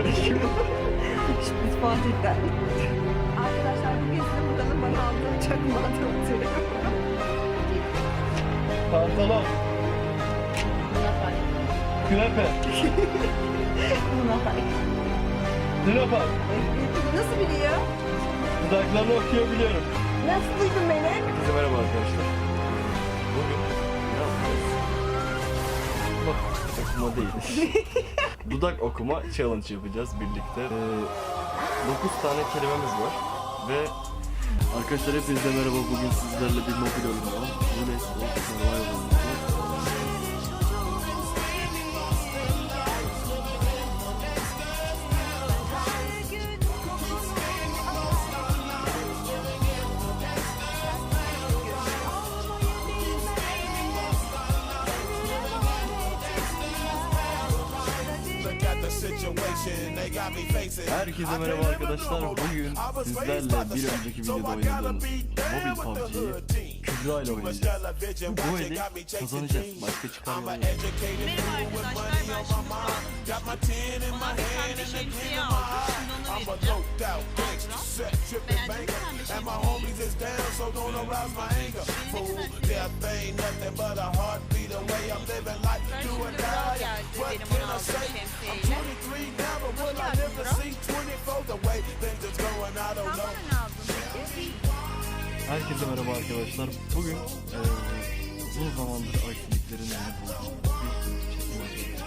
arkadaşlar. Selamünaleyküm. Biz Fatih'ten. Arkadaşlar bugün size buradan bana aldığım çakmağı tanıtıyorum. Pantolon, künefe, Buna bak. dinopar. Nasıl biliyor? Dudaklarını okuyabiliyorum. Nasıl duydun beni? Herkese merhaba arkadaşlar. Bugün okuma değil. Dudak okuma challenge yapacağız birlikte. Ee, 9 tane kelimemiz var ve Arkadaşlar hepinize merhaba. Bugün sizlerle bir mobil oyunu var. Roulette of Survival Herkese merhaba arkadaşlar. Bugün sizlerle bir önceki videoda oynadığımız mobil PUBG'yi Kübra ile oynayacağız. Bu eli kazanacağız. Başka çıkar yolu yok. Merhaba arkadaşlar ben şimdi Ona bir tane şemsiye in aldım. Şimdi I'm onu a vereceğim. Beğendin mi sen de And my şemsiyeyi? homies is down, so don't arouse my anger. Fool, death ain't nothing but a heartbeat away. I'm living life Ben do şimdi die. geldi benim aldığım şemsiyeyle. 23 now, but will I geldin live to Burak? see 24 the way things is going? I don't Sen know. bana ne aldın? Herkese merhaba arkadaşlar. Bugün eee uzun zamandır yeni bulduğum bir yapacağız.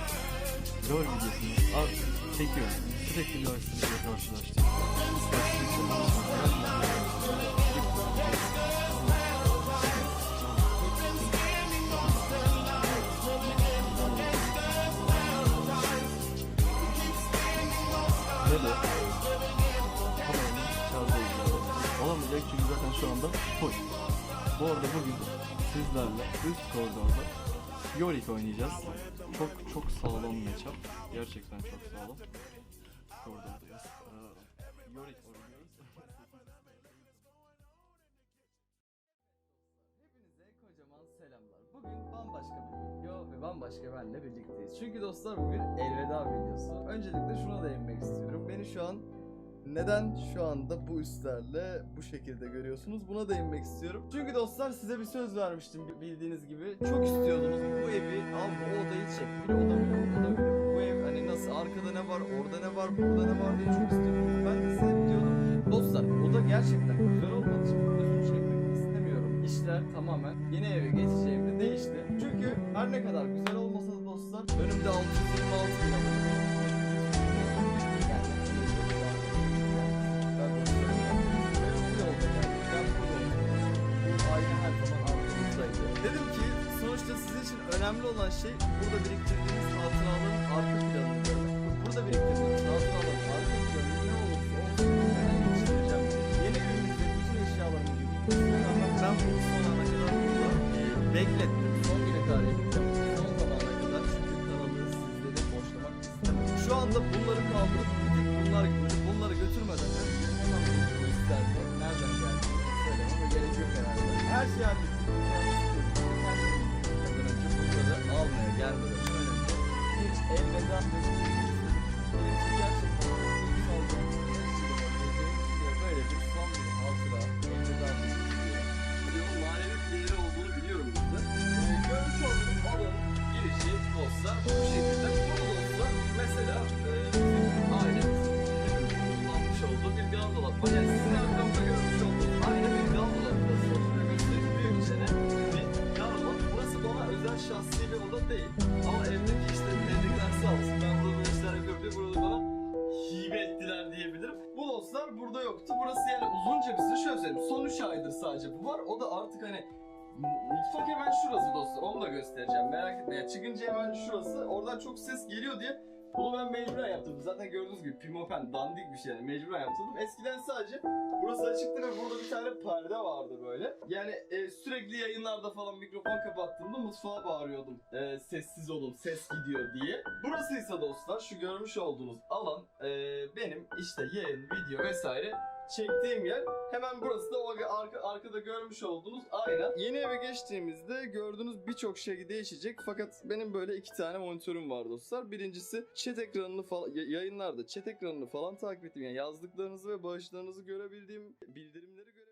LOL videosunu artık çekiyorum. Sürekli bir aksilikle karşılaştık. Ve Olamayacak çünkü zaten şu anda full. Bu arada bugün sizlerle üst koridorda Yorick oynayacağız. Çok çok sağlam matchup. Gerçekten çok sağlam. Koridordayız. Ee, Yorick oynuyoruz. Hepinize kocaman selamlar. Bugün bambaşka bir video ve bambaşka benle birlikteyiz. Çünkü dostlar bugün elveda videosu. Öncelikle şuna değinmek istiyorum. Beni şu an neden şu anda bu üstlerle bu şekilde görüyorsunuz? Buna değinmek istiyorum. Çünkü dostlar size bir söz vermiştim bildiğiniz gibi. Çok istiyordunuz bu evi al bu odayı çek. Bir oda bile oda bile. Bu ev hani nasıl arkada ne var orada ne var burada ne var diye çok istiyordunuz. Ben de size diyordum. Dostlar oda gerçekten güzel olmadığı için videosunu çekmek istemiyorum. İşler tamamen yeni eve geçeceğimde değişti. Çünkü her ne kadar güzel olmasa da dostlar önümde 626 sizin için önemli olan şey burada biriktirdiğiniz hatıraların arka planını görmek. Burada biriktirdiğiniz hatıraların arka planı ne olursa olsun ben yetiştireceğim. Yeni evimizde bütün eşyalarımı biriktirdim. Ama ben bunu son ana kadar burada e, beklettim. Son güne kadar yapacağım. Son zamana kadar çünkü kanalı sizleri boşlamak istemedim. Şu anda bunları kaldırıp bunlar bunları götürmeden önce hemen bu isterdi. Nereden geldiğini söylememe gerek yok herhalde. Her şeyi hallettik. Kendimizi mesela e, hepimizin kullanmış olduğu bir gaz dolap yoktu. Burası yani uzunca bir süre şöyle söyleyeyim. Son 3 aydır sadece bu var. O da artık hani mu- mutfak hemen şurası dostlar. Onu da göstereceğim. Merak etmeyin. Yani çıkınca hemen şurası. Oradan çok ses geliyor diye bunu ben mecburen yaptırdım. Zaten gördüğünüz gibi pimapen dandik bir şey yani mecburen yaptırdım. Eskiden sadece Burası açıktı ve burada tane perde vardı böyle. Yani e, sürekli yayınlarda falan mikrofon kapattığımda mutfağa bağırıyordum. E, sessiz olun, ses gidiyor diye. Burası ise dostlar şu görmüş olduğunuz alan e, benim işte yayın, video vesaire çektiğim yer. Hemen burası da o arka, arkada görmüş olduğunuz ayna. Yeni eve geçtiğimizde gördüğünüz birçok şey değişecek. Fakat benim böyle iki tane monitörüm var dostlar. Birincisi chat ekranını falan yayınlarda chat ekranını falan takip ettiğim yani yazdıklarınızı ve bağışlarınızı görebildiğim bildirimleri